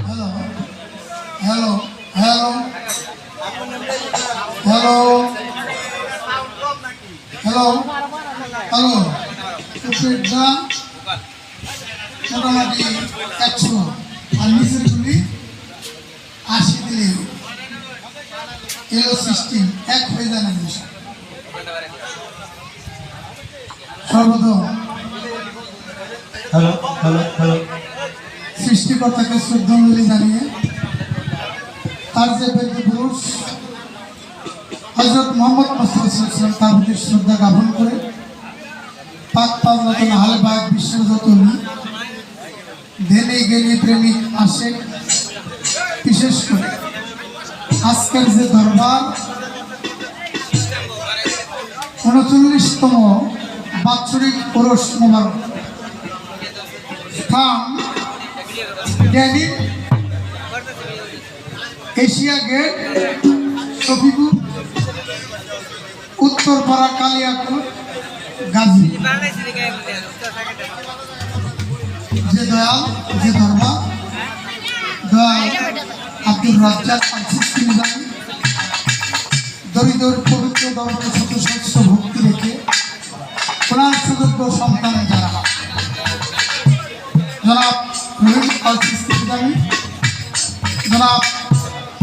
Hello hello hello hello hello hello Supriya মোটামুটি একশো আর নিচের গুলি আশি দিলেও এলো সিস্টেম এক হয়ে যায় না জিনিসটা হ্যালো সৃষ্টিকর্তাকে শ্রদ্ধাঞ্জলি জানিয়ে তার যে ব্যক্তি পুরুষ হজরত মোহাম্মদ মুস্তাফিসাম তার প্রতি শ্রদ্ধা জ্ঞাপন করে পাক পাক হলে বাঘ বিশ্বের যত ধেনে গেলে প্রেমিক আসে। বিশেষ করে আজকের যে দরবার, উনচল্লিশতম বাৎসরিক পুরুষ মোবারক। স্থান ড্যানি এশিয়া গেট শফিপুর উত্তরপাড়া কালিয়াপুর গাজী। যে দয়াল, যে দরবার। দয়াল আব্দুল রাজ্জাক দরিদ্র পবিত্র দরবার শত সহস্র ভক্তি রেখে সুযোগ্য সন্তান যারা জনাব রহিম আল সিস্তি নিজামী জনাব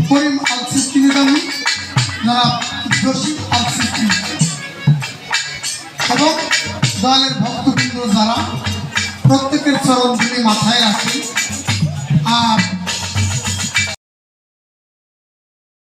করিম আল সিস্তি নিজামী জনাব জসিম আল সিস্তি এবং দলের ভক্তবৃন্দ যারা প্রত্যেকের চরণগুলি মাথায় রাখি, আর